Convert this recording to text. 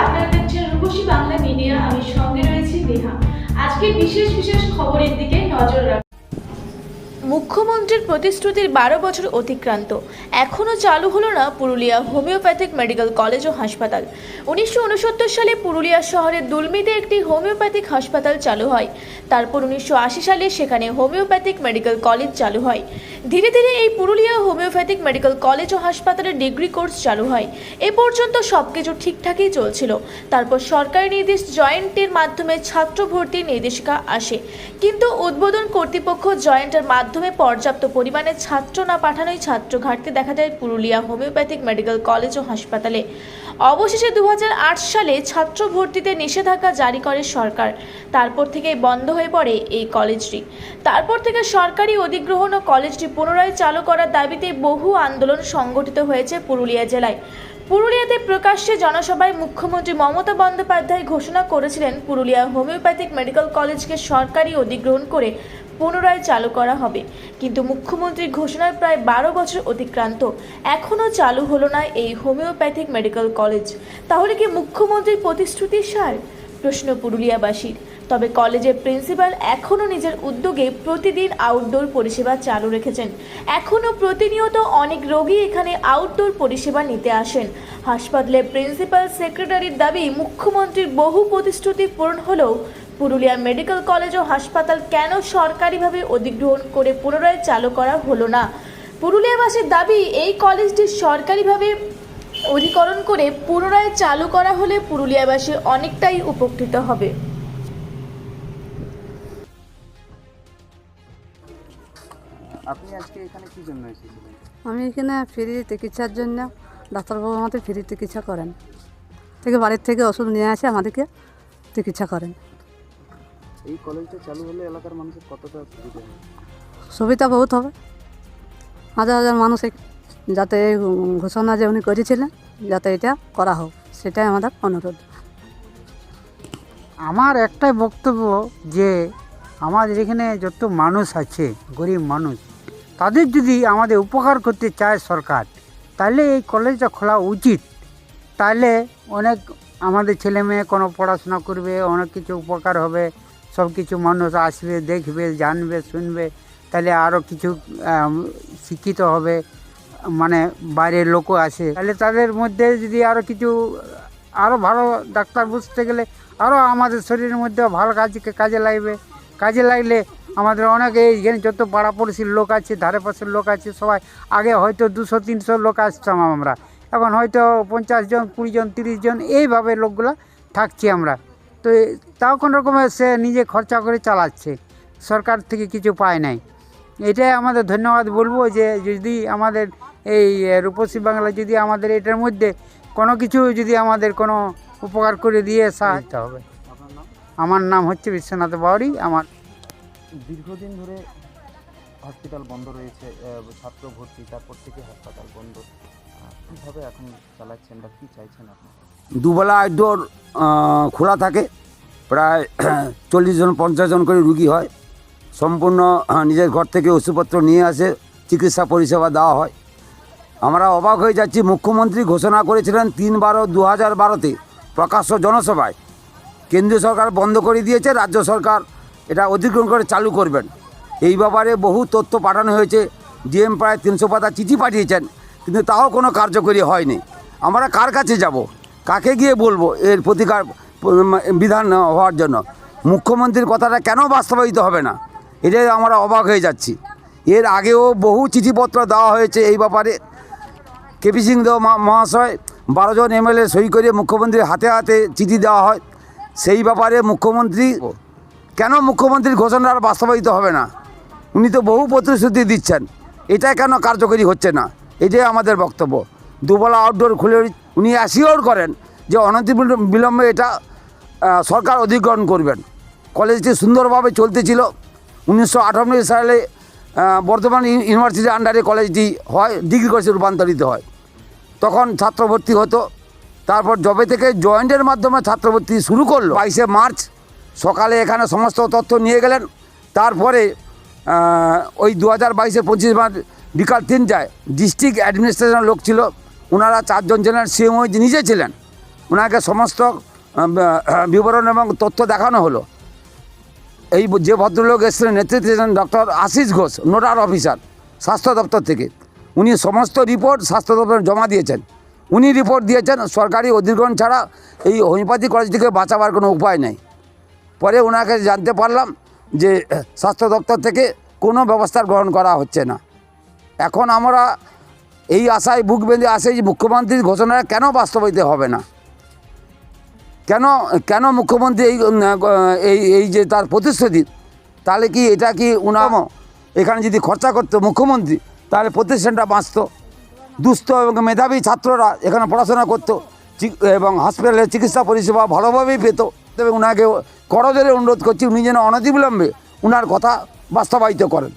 আপনারা দেখছেন রূপসী বাংলা মিডিয়া আমি সঙ্গে রয়েছি নেহা। আজকে বিশেষ বিশেষ খবরের দিকে নজর রাখ মুখ্যমন্ত্রীর প্রতিশ্রুতির বারো বছর অতিক্রান্ত। এখনও চালু হলো না পুরুলিয়া হোমিওপ্যাথিক মেডিকেল কলেজ ও হাসপাতাল। উনিশশো উনসত্তর সালে পুরুলিয়া শহরের দুলমিতে একটি হোমিওপ্যাথিক হাসপাতাল চালু হয়। তারপর উনিশশো আশি সালে সেখানে হোমিওপ্যাথিক মেডিকেল কলেজ চালু হয়। ধীরে ধীরে এই পুরুলিয়া হোমিওপ্যাথিক মেডিকেল কলেজ ও হাসপাতালের ডিগ্রি কোর্স চালু হয়। এ পর্যন্ত সব কিছু ঠিকঠাকই চলছিল। তারপর সরকারি নির্দেশ জয়েন্টের মাধ্যমে ছাত্র ভর্তির নির্দেশিকা আসে। কিন্তু উদ্বোধন কর্তৃপক্ষ জয়েন্টের মাধ্যমে পর্যাপ্ত পরিমাণে ছাত্র না পাঠানোই ছাত্র ঘাটতি দেখা যায় পুরুলিয়া হোমিওপ্যাথিক মেডিকেল কলেজ ও হাসপাতালে। অবশেষে দু হাজার আট সালে ছাত্র ভর্তিতে নিষেধাজ্ঞা জারি করে সরকার। তারপর থেকেই বন্ধ হয়ে পড়ে এই কলেজটি। তারপর থেকে সরকারি অধিগ্রহণ ও কলেজটি পুনরায় চালু করার দাবিতে বহু আন্দোলন সংগঠিত হয়েছে পুরুলিয়া জেলায়। পুরুলিয়াতে প্রকাশ্যে জনসভায় মুখ্যমন্ত্রী মমতা বন্দ্যোপাধ্যায় ঘোষণা করেছিলেন, পুরুলিয়া হোমিওপ্যাথিক মেডিকেল কলেজকে সরকারি অধিগ্রহণ করে পুনরায় চালু করা হবে। কিন্তু মুখ্যমন্ত্রীর ঘোষণার প্রায় বারো বছর অতিক্রান্ত। এখনও চালু হলো না এই হোমিওপ্যাথিক মেডিকেল কলেজ। তাহলে কি মুখ্যমন্ত্রীর প্রতিশ্রুতির সার? প্রশ্ন পুরুলিয়াবাসীর। তবে কলেজের প্রিন্সিপাল এখনও নিজের উদ্যোগে প্রতিদিন আউটডোর পরিষেবা চালু রেখেছেন। এখনও প্রতিনিয়ত অনেক রোগী এখানে আউটডোর পরিষেবা নিতে আসেন। হাসপাতালের প্রিন্সিপাল সেক্রেটারির দাবি, মুখ্যমন্ত্রীর বহু প্রতিশ্রুতি পূরণ হলেও পুরুলিয়া মেডিকেল কলেজ ও হাসপাতাল কেন সরকারিভাবে অধিগ্রহণ করে পুনরায় চালু করা হলো না? পুরুলিয়াবাসীর দাবি, এই কলেজটি সরকারিভাবে অধিকরণ করে পুনরায় চালু করা হলে পুরুলিয়াবাসী অনেকটাই উপকৃত হবে। আপনি আজকে এখানে কি জন্য এসেছিলেন? আমি এখানে ফ্রি চিকিৎসার জন্য ডাক্তারবাবু আমাদের ফ্রি চিকিৎসা করেন। থেকে বাড়ির থেকে ওষুধ নিয়ে আসে আমাদেরকে চিকিৎসা করেন। এই কলেজটা চালু হলে এলাকার মানুষের কতটা সুবিধা হবে? সুবিধা বহুত হবে। হাজার হাজার মানুষ যাতে এই ঘোষণা যে উনি করেছিলেন যাতে এটা করা হোক সেটাই আমাদের অনুরোধ। আমার একটাই বক্তব্য যে আমাদের এখানে যত মানুষ আছে গরিব মানুষ তাদের যদি আমাদের উপকার করতে চায় সরকার, তাহলে এই কলেজটা খোলা উচিত। তাহলে অনেক আমাদের ছেলে মেয়ে কোনো পড়াশোনা করবে, অনেক কিছু উপকার হবে, সব কিছু মানুষ আসবে, দেখবে, জানবে, শুনবে, তাহলে আরও কিছু শিক্ষিত হবে মানে বাইরের লোকও আসে। তাহলে তাদের মধ্যে যদি আরও কিছু আরও ভালো ডাক্তার বুঝতে গেলে আরও আমাদের শরীরের মধ্যে ভালো কাজ কাজে লাগবে। কাজে লাগলে আমাদের অনেক এইখানে যত পাড়াপড়শির লোক আছে ধারে পাশের লোক আছে সবাই আগে হয়তো দুশো তিনশো লোক আসতাম আমরা। এখন হয়তো পঞ্চাশ জন কুড়ি জন তিরিশ জন এইভাবে লোকগুলো থাকছি আমরা। তো তাও কোনো রকমের সে নিজে খরচা করে চালাচ্ছে। সরকার থেকে কিছু পায় নাই। এটাই আমাদের ধন্যবাদ বলব যে যদি আমাদের এই রূপসী বাংলা যদি আমাদের এটার মধ্যে কোনো কিছু যদি আমাদের কোনো উপকার করে দিয়ে সাহায্য হবে। আমার নাম হচ্ছে বিশ্বনাথ বাউরি আমার দীর্ঘদিন ধরে হসপিটাল বন্ধ রয়েছে ছাত্র ভর্তি, তারপর থেকে হাসপাতাল বন্ধ। কীভাবে এখন চালাচ্ছেন বা কি চাইছেন আপনি দুবেলা আউটডোর খোলা থাকে। প্রায় চল্লিশ জন, পঞ্চাশ জন করে রুগী হয়। সম্পূর্ণ নিজের ঘর থেকে ওষুধপত্র নিয়ে আসে, চিকিৎসা পরিষেবা দেওয়া হয়। আমরা অবাক হয়ে যাচ্ছি, মুখ্যমন্ত্রী ঘোষণা করেছিলেন তিন বারো দু হাজার বারোতে প্রকাশ্য জনসভায়। কেন্দ্রীয় সরকার বন্ধ করে দিয়েছে, রাজ্য সরকার এটা অধিগ্রহণ করে চালু করবেন। এই ব্যাপারে বহু তথ্য পাঠানো হয়েছে। ডিএম প্রায় তিনশো পাতা চিঠি পাঠিয়েছেন, কিন্তু তাও কোনো কার্যকরী হয়নি। আমরা কার কাছে যাব? কাকে গিয়ে বলব এর প্রতিকার বিধান হওয়ার জন্য? মুখ্যমন্ত্রীর কথাটা কেন বাস্তবায়িত হবে না? এটাই আমরা অবাক হয়ে যাচ্ছি। এর আগেও বহু চিঠিপত্র দেওয়া হয়েছে এই ব্যাপারে। কেপি সিং মা- মহাশয়, বারো জন এমএলএ সই করে মুখ্যমন্ত্রীর হাতে হাতে চিঠি দেওয়া হয়। সেই ব্যাপারে মুখ্যমন্ত্রী কেন মুখ্যমন্ত্রীর ঘোষণা আর বাস্তবায়িত হবে না? উনি তো বহু প্রতিশ্রুতি দিচ্ছেন। এটা কেন কার্যকরী হচ্ছে না? এটাই আমাদের বক্তব্য। দুবেলা আউটডোর খুলে উনি অ্যাসিওর করেন যে অনতি বিল- বিলম্বে এটা সরকার অধিগ্রহণ করবেন। কলেজটি সুন্দরভাবে চলতেছিল। উনিশশো আটানব্বই সালে বর্ধমান ইউনিভার্সিটির আন্ডারে কলেজটি হয় ডিগ্রি কোর্সে রূপান্তরিত হয়। তখন ছাত্র ভর্তি হতো। তারপর জবে থেকে জয়েন্টের মাধ্যমে ছাত্র ভর্তি শুরু করল। বাইশে মার্চ সকালে এখানে সমস্ত তথ্য নিয়ে গেলেন। তারপরে ওই দু হাজার বাইশে পঁচিশ মার্চ বিকাল তিনটায় ডিস্ট্রিক্ট অ্যাডমিনিস্ট্রেশনের লোক ছিল। ওনারা চারজন ছিলেন সিএমও নিজে ছিলেন। ওনাকে সমস্ত বিবরণ এবং তথ্য দেখানো হলো। এই যে ভদ্রলোক এসেছিলেন, নেতৃত্বে ছিলেন doctor Ashis Ghosh, nodal officer, স্বাস্থ্য দপ্তর থেকে। উনি সমস্ত রিপোর্ট স্বাস্থ্য দপ্তরে জমা দিয়েছেন। উনি রিপোর্ট দিয়েছেন, সরকারি অধিগ্রহণ ছাড়া এই হোমিওপ্যাথি কলেজ থেকে বাঁচাবার কোনো উপায় নেই। পরে ওনাকে জানতে পারলাম যে, স্বাস্থ্য দপ্তর থেকে কোনো ব্যবস্থা গ্রহণ করা হচ্ছে না। এখন আমরা এই আশায় বুক বেঁধে আসে যে মুখ্যমন্ত্রীর ঘোষণাটা কেন বাস্তবায়িত হবে না? কেন কেন মুখ্যমন্ত্রী এই এই এই যে তার প্রতিশ্রুতি, তাহলে কি এটা কি উনাম এখানে যদি খরচা করতো মুখ্যমন্ত্রী, তাহলে প্রতিষ্ঠানটা বাঁচত। দুস্থ এবং মেধাবী ছাত্ররা এখানে পড়াশোনা করতো এবং হসপিটালের চিকিৎসা পরিষেবা ভালোভাবেই পেত। তবে ওনাকে করজোরে অনুরোধ করছি উনি যেন অনতিবিলম্বে ওনার কথা বাস্তবায়িত করেন।